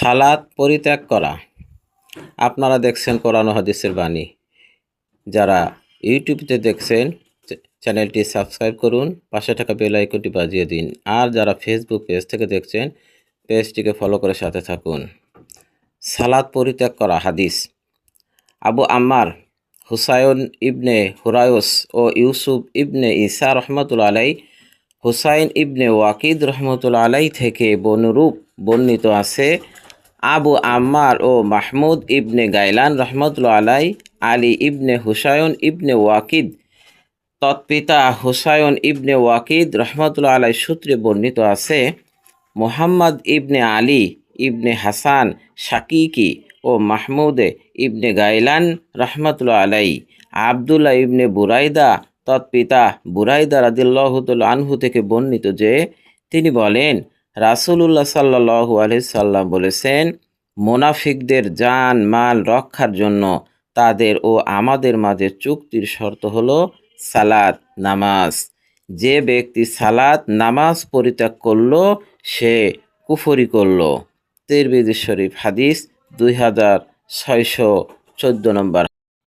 সালাত পরিত্যাগ করা। আপনারা দেখছেন কোরআন হাদিসের বাণী। যারা ইউটিউবতে দেখছেন চ্যানেলটি সাবস্ক্রাইব করুন, পাশে থাকা বেল বাজিয়ে দিন। আর যারা ফেসবুক পেজ থেকে দেখছেন, পেজটিকে ফলো করে সাথে থাকুন। সালাদ পরিত্যাগ করা, হাদিস। আবু আম্মার, হুসায়ন ইবনে হুরায়ুস ও ইউসুফ ইবনে ঈসা রহমতুল আলাই হুসাইন ইবনে ওয়াকিদ রহমতুল আলাই থেকে বনুরূপ বর্ণিত আছে আবু আম্মার ও মাহমুদ ইবনে গাইলান রহমতুল্লা আলাই, আলী ইবনে হুসায়ন ইবনে ওয়াকিদ, তৎপিতা হুসায়ন ইবনে ওয়াকিদ রহমতুল্লা আলাই সূত্রে বর্ণিত আছে, মোহাম্মদ ইবনে আলী ইবনে হাসান, শাকিকি ও মাহমুদে ইবনে গাইলান রহমতুল্লা আলাই, আবদুল্লাহ ইবনে বুরাইদা, তৎপিতা বুরাইদা রাদিল্লাহতুল আনহু থেকে বর্ণিত যে, তিনি বলেন রাসূলুল্লাহ সাল্লাল্লাহু আলাইহি সাল্লাম বলেছেন, মোনাফিকদের জান, মাল রক্ষার জন্য তাদের ও আমাদের মাঝে চুক্তির শর্ত হলো সালাত, নামাজ। যে ব্যক্তি সালাত, নামাজ পরিত্যাগ করল, সে কুফরি করল। তিরমিজি শরীফ হাদিস দুই হাজার ছয়শো চোদ্দ নম্বর